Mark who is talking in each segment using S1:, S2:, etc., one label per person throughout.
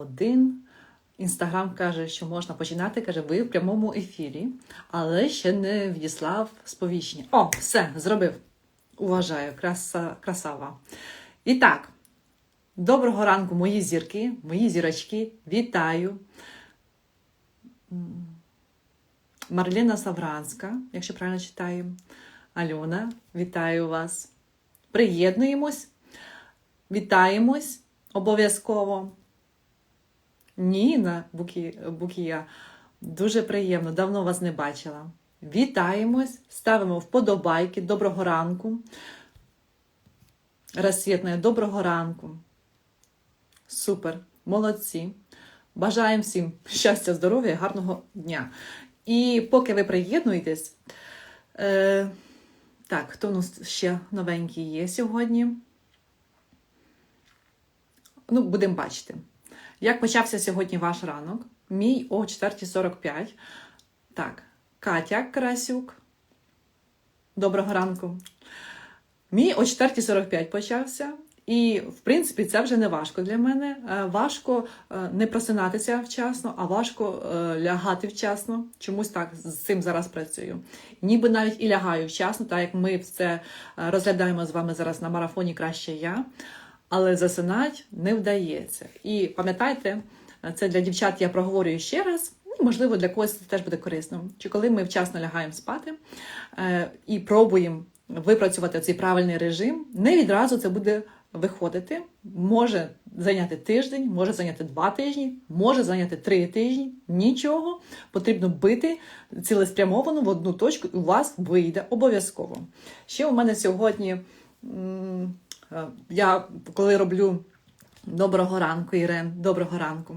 S1: Один інстаграм каже, що можна починати, каже, ви в прямому ефірі, але ще не відіслав сповіщення. О, все, зробив. Уважаю, краса, красава. І так, доброго ранку, мої зірки, мої зірочки, вітаю. Марліна Савранська, якщо правильно читаю. Альона, вітаю вас. Приєднуємось, вітаємось обов'язково. Ніна Букі, Букія, дуже приємно, давно вас не бачила. Вітаємось, ставимо вподобайки. Доброго ранку. Розсвітне, доброго ранку. Супер, молодці. Бажаємо всім щастя, здоров'я, і гарного дня. І поки ви приєднуєтесь, е, так, хто у нас ще новенький є сьогодні? Ну, будемо бачити. Як почався сьогодні ваш ранок? Мій о 4.45. Так, Катя Красюк. Доброго ранку. Мій о 4.45 почався. І, в принципі, це вже не важко для мене. Е, Важко е, не просинатися вчасно, а важко е, лягати вчасно. Чомусь так з цим зараз працюю. Ніби навіть і лягаю вчасно, так як ми це розглядаємо з вами зараз на марафоні краще я. Але засинати не вдається. І пам'ятайте, це для дівчат я проговорюю ще раз. Ну, можливо, для когось це теж буде корисно. Чи коли ми вчасно лягаємо спати е, і пробуємо випрацювати цей правильний режим, не відразу це буде виходити. Може зайняти тиждень, може зайняти два тижні, може зайняти три тижні. Нічого. Потрібно бити цілеспрямовано в одну точку, і у вас вийде обов'язково. Ще у мене сьогодні. Я коли роблю доброго ранку, Ірен, доброго ранку.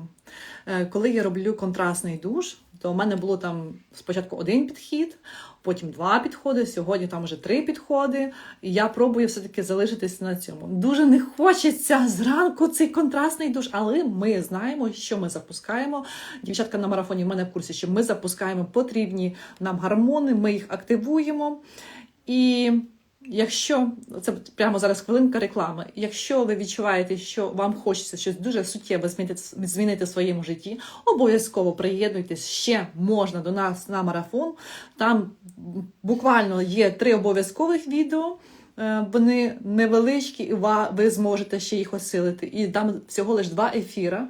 S1: Е, Коли я роблю контрастний душ, то у мене було там спочатку один підхід, потім два підходи, сьогодні там вже три підходи. І я пробую все-таки залишитись на цьому. Дуже не хочеться зранку цей контрастний душ, але ми знаємо, що ми запускаємо. Дівчатка на марафоні в мене в курсі, що ми запускаємо потрібні нам гормони, ми їх активуємо. І Якщо це прямо зараз хвилинка реклами, якщо ви відчуваєте, що вам хочеться щось дуже суттєво змінити, змінити в своєму житті, обов'язково приєднуйтесь ще можна до нас на марафон. Там буквально є три обов'язкових відео. е, Вони невеличкі, і ви зможете ще їх осилити. І там всього лише два ефіра.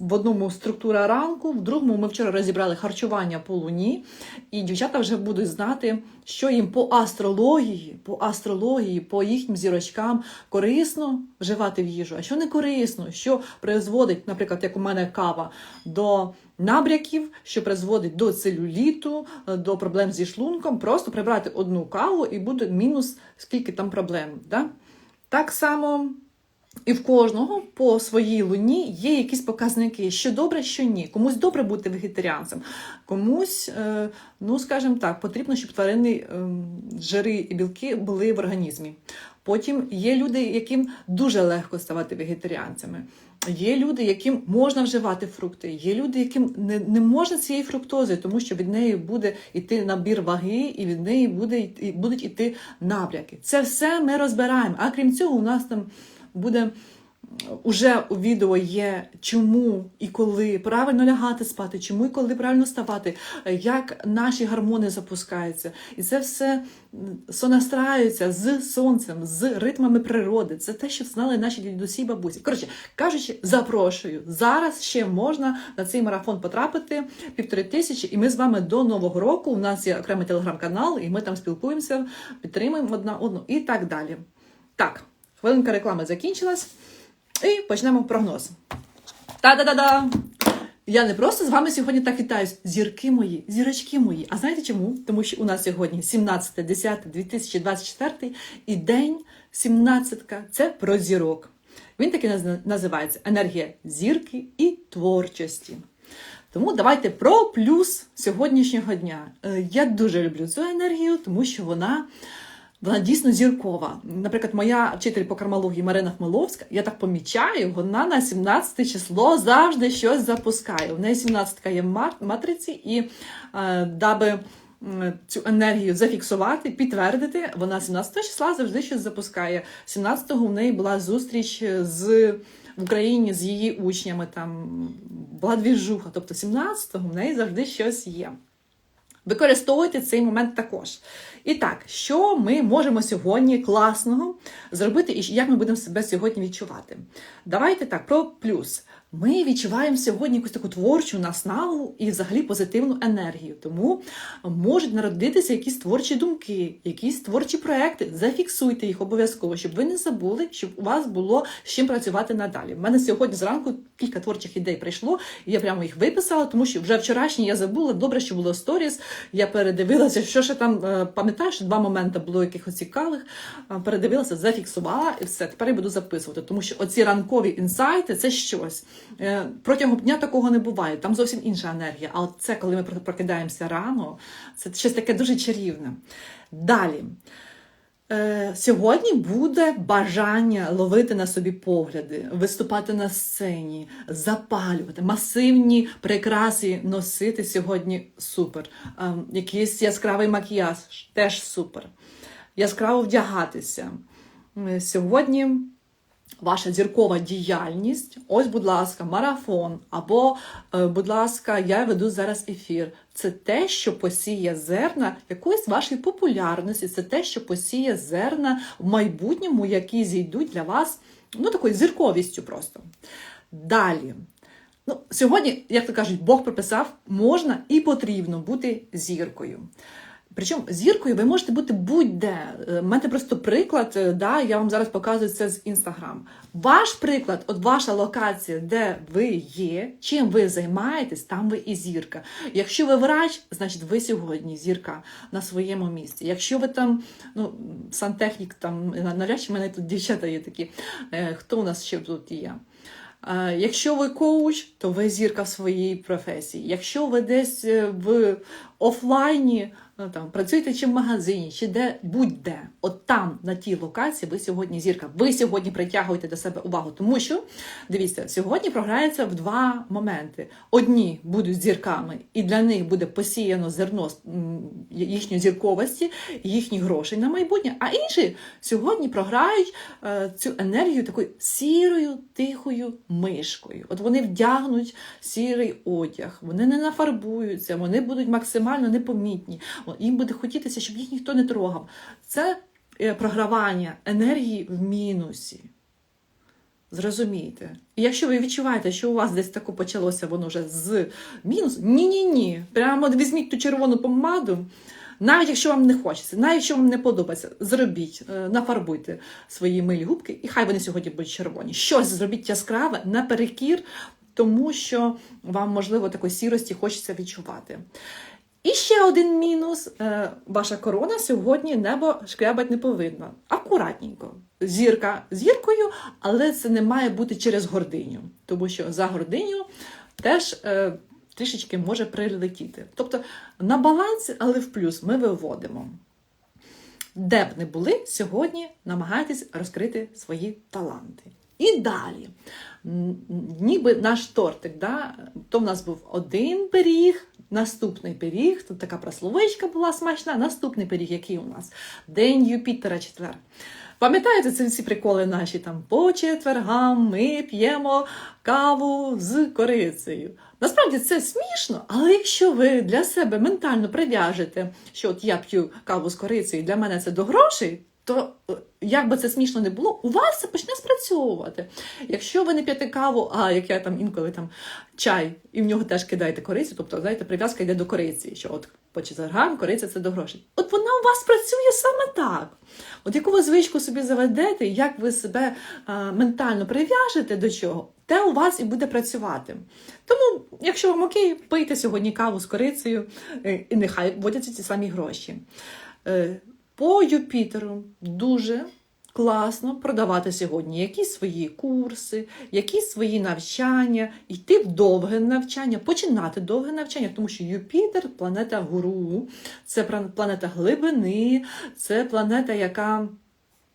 S1: В одному структура ранку, в другому ми вчора розібрали харчування по луні, і дівчата вже будуть знати, що їм по астрології, по астрології, по їхнім зірочкам корисно вживати в їжу, а що не корисно, що призводить, наприклад, як у мене кава, до набряків, що призводить до целюліту, до проблем зі шлунком. Просто прибрати одну каву і буде мінус скільки там проблем. Да? Так само. І в кожного по своїй луні є якісь показники, що добре, що ні. Комусь добре бути вегетаріанцем, комусь, е, ну скажімо так, потрібно, щоб тваринні е, жири і білки були в організмі. Потім є люди, яким дуже легко ставати вегетаріанцями. Є люди, яким можна вживати фрукти, є люди, яким не, не можна цієї фруктози, тому що від неї буде йти набір ваги, і від неї буде, йти- будуть йти набряки. Це все ми розбираємо. А крім цього, у нас там буде уже у відео є чому і коли правильно лягати спати, чому і коли правильно вставати, як наші гормони запускаються. І це все сонастраюється з сонцем, з ритмами природи. Це те, що знали наші дідусі і бабусі. Коротше, кажучи, запрошую. Зараз ще можна на цей марафон потрапити півтори тисячі, і ми з вами до нового року. У нас є окремий телеграм-канал, і ми там спілкуємося, підтримуємо одна одну і так далі. Так, хвилинка реклами закінчилась. І почнемо прогноз. Та-да-да-да! Я не просто з вами сьогодні так вітаюсь. Зірки мої, зірочки мої. А знаєте чому? Тому що у нас сьогодні 17.10.2024 і день 17 це про зірок. Він таки називається енергія зірки і творчості. Тому давайте про плюс сьогоднішнього дня. Е, Я дуже люблю цю енергію, тому що вона вона дійсно зіркова. Наприклад, моя вчитель по кармології Марина Хмеловська, я так помічаю, вона на 17 число завжди щось запускає. У неї 17 є в матриці, і е, даби цю енергію зафіксувати, підтвердити, вона 17 числа завжди щось запускає. 17-го в неї була зустріч з в Україні з її учнями там була двіжуха. Тобто 17-го в неї завжди щось є. Використовуйте цей момент також. І так, що ми можемо сьогодні класного зробити, і як ми будемо себе сьогодні відчувати? Давайте так, про плюс. Ми відчуваємо сьогодні якусь таку творчу наснагу і взагалі позитивну енергію. Тому можуть народитися якісь творчі думки, якісь творчі проекти. Зафіксуйте їх обов'язково, щоб ви не забули, щоб у вас було з чим працювати надалі. У мене сьогодні зранку кілька творчих ідей прийшло, і я прямо їх виписала, тому що вже вчорашні я забула. Добре, що було сторіс. Я передивилася, що ще там е, пам'ятаю, що два моменти було якихось цікавих. Передивилася, зафіксувала і все. Тепер я буду записувати, тому що оці ранкові інсайти це щось. Е, Протягом дня такого не буває. Там зовсім інша енергія. Але це, коли ми прокидаємося рано, це щось таке дуже чарівне. Далі. Е, Сьогодні буде бажання ловити на собі погляди, виступати на сцені, запалювати, масивні прикраси носити сьогодні супер. Е, Якийсь яскравий макіяж теж супер. Яскраво вдягатися. Е, Сьогодні ваша зіркова діяльність. Ось, будь ласка, марафон, або, е, будь ласка, я веду зараз ефір. Це те, що посіє зерна якоїсь вашої популярності, це те, що посіє зерна в майбутньому, які зійдуть для вас ну, такою зірковістю просто. Далі. Ну, Сьогодні, як то кажуть, Бог прописав, можна і потрібно бути зіркою. Причому зіркою ви можете бути будь-де. У мене просто приклад, е, да, я вам зараз показую це з Інстаграм. Ваш приклад, от ваша локація, де ви є, чим ви займаєтесь, там ви і зірка. Якщо ви врач, значить ви сьогодні зірка на своєму місці. Якщо ви там, ну, сантехнік, там навряд чи мене тут дівчата є такі. Е, Хто у нас ще тут є? Е, Якщо ви коуч, то ви зірка в своїй професії. Якщо ви десь е, в офлайні ну, там, працюєте чи в магазині, чи де будь-де, от там, на тій локації, ви сьогодні зірка. Ви сьогодні притягуєте до себе увагу. Тому що, дивіться, сьогодні програється в два моменти. Одні будуть зірками, і для них буде посіяно зерно їхньої зірковості, їхніх грошей на майбутнє, а інші сьогодні програють е, цю енергію такою сірою, тихою мишкою. От вони вдягнуть сірий одяг, вони не нафарбуються, вони будуть максимально непомітні. Їм буде хотітися, щоб їх ніхто не трогав. Це е, програвання енергії в мінусі. Зрозумійте. І якщо ви відчуваєте, що у вас десь тако почалося воно вже з мінусу, ні-ні-ні. Прямо візьміть ту червону помаду. Навіть якщо вам не хочеться, навіть якщо вам не подобається, зробіть, е, нафарбуйте свої милі губки, і хай вони сьогодні будуть червоні. Щось зробіть яскраве наперекір, тому що вам, можливо, такої сірості хочеться відчувати. І ще один мінус: Е, ваша корона сьогодні небо шкрябать не повинна. Акуратненько. Зірка зіркою, але це не має бути через гординю, тому що за гординю теж е, трішечки може прилетіти. Тобто на баланс, але в плюс ми виводимо. Де б не були, сьогодні намагайтесь розкрити свої таланти. І далі, ніби наш тортик, да? то в нас був один пиріг, наступний пиріг, тут така прословичка була смачна, наступний пиріг, який у нас? День Юпітера четвер. Пам'ятаєте ці всі приколи наші там по четвергам ми п'ємо каву з корицею. Насправді це смішно, але якщо ви для себе ментально прив'яжете, що от я п'ю каву з корицею, для мене це до грошей, то е, як би це смішно не було, у вас це почне спрацьовувати. Якщо ви не п'єте каву, а як я там інколи там чай, і в нього теж кидаєте корицю, тобто знаєте, прив'язка йде до кориці, що от по четвергам кориця це до грошей. От вона у вас працює саме так. От яку ви звичку собі заведете, як ви себе а, ментально прив'яжете до чого, те у вас і буде працювати. Тому, якщо вам окей, пийте сьогодні каву з корицею, е, і нехай вводяться ці самі гроші. По Юпітеру. Дуже класно продавати сьогодні якісь свої курси, якісь свої навчання, йти в довге навчання, починати довге навчання, тому що Юпітер планета гуру, це планета глибини, це планета, яка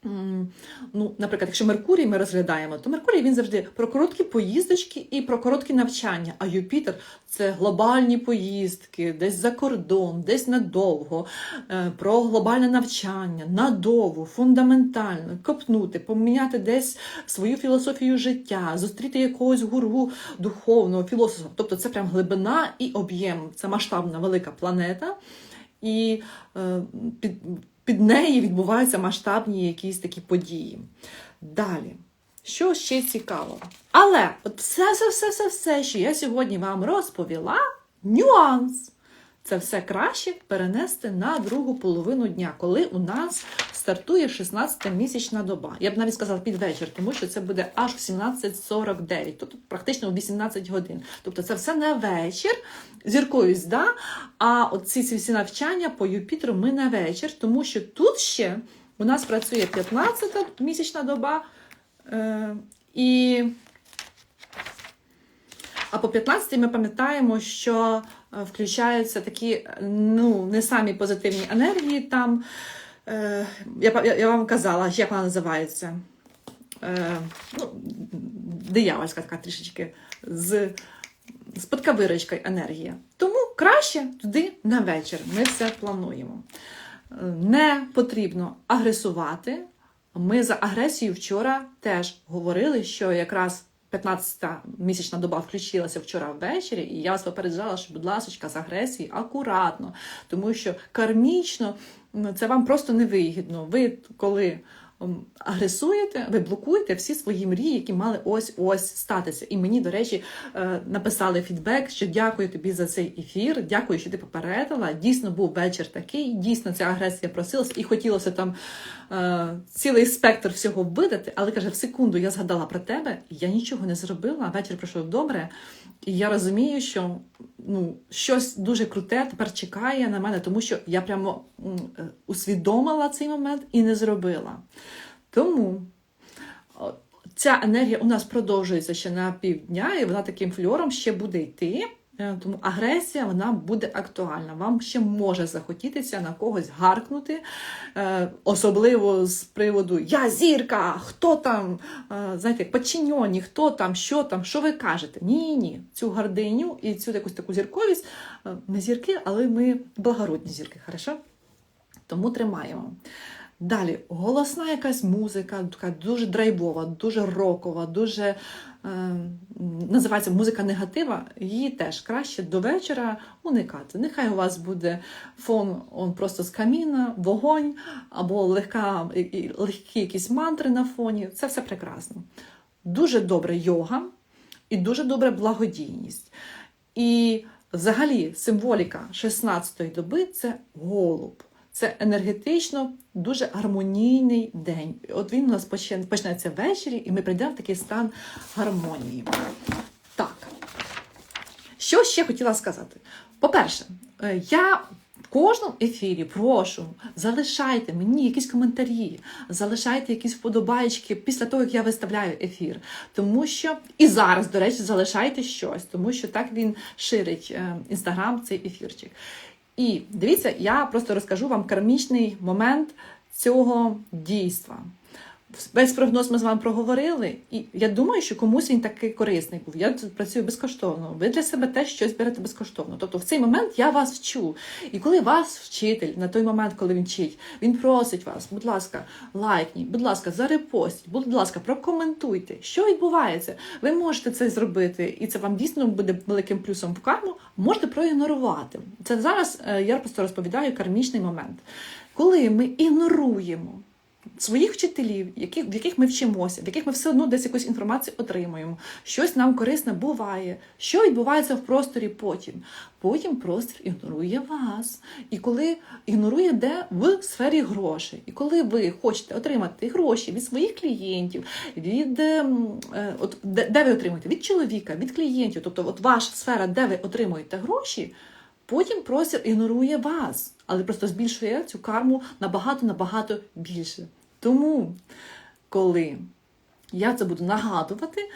S1: Ну, наприклад, якщо Меркурій ми розглядаємо, то Меркурій він завжди про короткі поїздочки і про короткі навчання. А Юпітер це глобальні поїздки, десь за кордон, десь надовго, е, про глобальне навчання, надовго, фундаментально, копнути, поміняти десь свою філософію життя, зустріти якогось гуру духовного філософа. Тобто це прям глибина і об'єм. Це масштабна велика планета. І е, під, під неї відбуваються масштабні якісь такі події. Далі, що ще цікаво? Але от все, все, все, все, все, що я сьогодні вам розповіла, нюанс. Це все краще перенести на другу половину дня, коли у нас стартує 16-місячна доба. Я б навіть сказала під вечір, тому що це буде аж в 17.49, тобто практично в 18 годин. Тобто це все на вечір, зіркою зда, а от ці, всі навчання по Юпітеру ми на вечір, тому що тут ще у нас працює 15-та місячна доба. Е, і а по 15 ми пам'ятаємо, що включаються такі ну, не самі позитивні енергії там. Е, я, я, вам казала, як вона називається. Е, ну, диявольська така трішечки з, подкавирочкою енергія. Тому краще туди на вечір. Ми все плануємо. Е, Не потрібно агресувати. Ми за агресію вчора теж говорили, що якраз 15-та місячна доба включилася вчора ввечері, і я вас попереджала, що, будь ласка, з агресії акуратно, тому що кармічно це вам просто невигідно. Ви коли агресуєте, ви блокуєте всі свої мрії, які мали ось ось статися. І мені, до речі, е, написали фідбек, що дякую тобі за цей ефір, дякую, що ти попередила. Дійсно був вечір такий, дійсно ця агресія просилася і хотілося там е, цілий спектр всього видати, але каже, в секунду я згадала про тебе, я нічого не зробила, вечір пройшов добре. І я розумію, що ну, щось дуже круте тепер чекає на мене, тому що я прямо е, усвідомила цей момент і не зробила. Тому ця енергія у нас продовжується ще на півдня, і вона таким фльором ще буде йти. Е, Тому агресія вона буде актуальна. Вам ще може захотітися на когось гаркнути, е, особливо з приводу Я зірка, хто там, е, знаєте, подчиньоні, хто там, що там, що ви кажете? Ні, ні, цю гординю і цю якусь таку зірковість. е, Ми зірки, але ми благородні зірки, хорошо? Тому тримаємо. Далі, голосна якась музика, така дуже драйвова, дуже рокова, дуже е, називається музика негатива. Її теж краще до вечора уникати. Нехай у вас буде фон он просто з каміна, вогонь або легка, легкі якісь мантри на фоні. Це все прекрасно. Дуже добре йога і дуже добре благодійність. І взагалі символіка 16-ї доби це голуб. Це енергетично дуже гармонійний день. От він у нас почнеться ввечері, і ми прийдемо в такий стан гармонії. Так. Що ще хотіла сказати? По-перше, е, я в кожному ефірі прошу, залишайте мені якісь коментарі, залишайте якісь вподобайки після того, як я виставляю ефір. Тому що і зараз, до речі, залишайте щось, тому що так він ширить інстаграм цей ефірчик. І дивіться, я просто розкажу вам кармічний момент цього дійства. Весь прогноз ми з вами проговорили, і я думаю, що комусь він такий корисний був. Я працюю безкоштовно. Ви для себе теж щось берете безкоштовно. Тобто в цей момент я вас вчу. І коли вас вчитель на той момент, коли він вчить, він просить вас, будь ласка, лайкніть, будь ласка, зарепостіть, будь ласка, прокоментуйте, що відбувається. Ви можете це зробити, і це вам дійсно буде великим плюсом в карму. Можете проігнорувати. Це зараз е, я просто розповідаю кармічний момент. Коли ми ігноруємо своїх вчителів, які, в яких ми вчимося, в яких ми все одно десь якусь інформацію отримуємо, щось нам корисне буває, що відбувається в просторі потім. Потім простір ігнорує вас. І коли ігнорує де в сфері грошей. І коли ви хочете отримати гроші від своїх клієнтів, від ем, е, от де ви отримуєте? Від чоловіка, від клієнтів, тобто от ваша сфера, де ви отримуєте гроші. Потім простір ігнорує вас, але просто збільшує цю карму набагато-набагато більше. Тому, коли я це буду нагадувати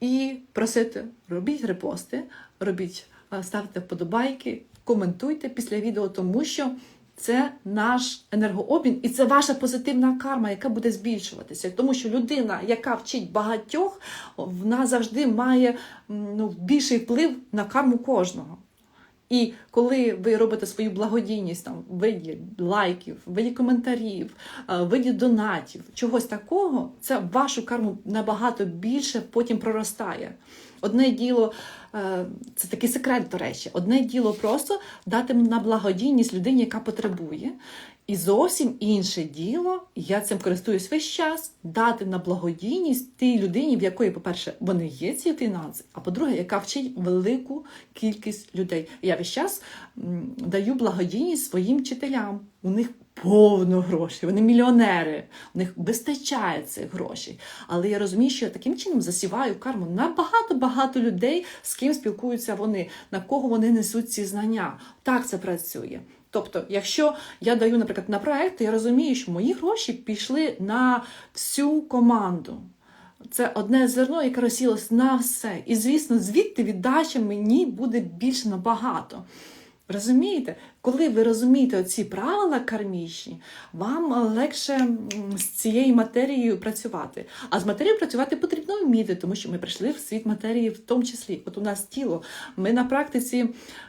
S1: і просити, робіть репости, робіть, е, ставте вподобайки, коментуйте після відео, тому що це наш енергообмін, і це ваша позитивна карма, яка буде збільшуватися. Тому що людина, яка вчить багатьох, вона завжди має ну, більший вплив на карму кожного. І коли ви робите свою благодійність там в виді лайків, в виді коментарів, е, в виді донатів, чогось такого, це вашу карму набагато більше потім проростає. Одне діло, е, це такий секрет, до речі, одне діло просто дати на благодійність людині, яка потребує. І зовсім інше діло, я цим користуюсь весь час, дати на благодійність тій людині, в якої, по-перше, вони є ці фінанси, а по-друге, яка вчить велику кількість людей. Я весь час даю благодійність своїм вчителям. У них повно грошей, вони мільйонери, у них вистачає цих грошей. Але я розумію, що я таким чином засіваю карму на багато-багато людей, з ким спілкуються вони, на кого вони несуть ці знання. Так це працює. Тобто, якщо я даю, наприклад, на проект, то я розумію, що мої гроші пішли на всю команду. Це одне зерно, яке розсілося на все. І, звісно, звідти віддача мені буде більше набагато. Розумієте, коли ви розумієте ці правила кармічні, вам легше з цією матерією працювати. А з матерією працювати потрібно вміти, тому що ми прийшли в світ матерії в тому числі. От у нас тіло. Ми на практиці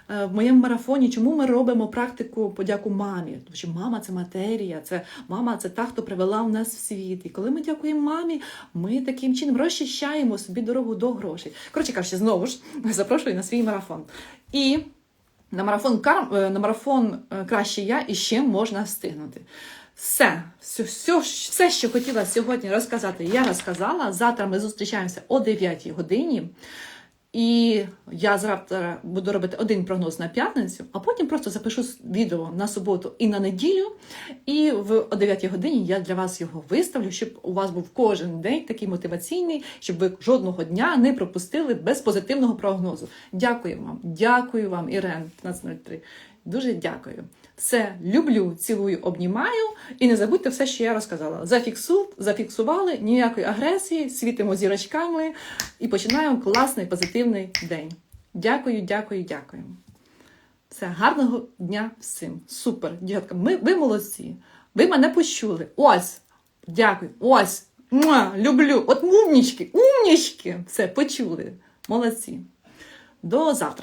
S1: е, в моєму марафоні, чому ми робимо практику подяку мамі? Тому що мама це матерія, це мама це та, хто привела в нас в світ. І коли ми дякуємо мамі, ми таким чином розчищаємо собі дорогу до грошей. Коротше кажучи, знову ж запрошую на свій марафон. І на марафон, кар... е, на марафон е, краще я і ще можна встигнути. Все, все, все, все, що хотіла сьогодні розказати, я розказала. Завтра ми зустрічаємося о 9 годині. І я завтра буду робити один прогноз на п'ятницю, а потім просто запишу відео на суботу і на неділю. І в о 9 годині я для вас його виставлю, щоб у вас був кожен день такий мотиваційний, щоб ви жодного дня не пропустили без позитивного прогнозу. Дякую вам, дякую вам, Ірен 1503. Дуже дякую. Все люблю, цілую, обнімаю. І не забудьте все, що я розказала. Зафіксу, зафіксували, ніякої агресії, світимо зірочками і починаємо класний позитивний день. Дякую, дякую, дякую. Все, гарного дня всім. Супер, дівчатка. Ми, ви молодці. Ви мене почули. Ось. Дякую. Ось. Муа, люблю. От умнічки, умнічки. Все, почули. Молодці. До завтра.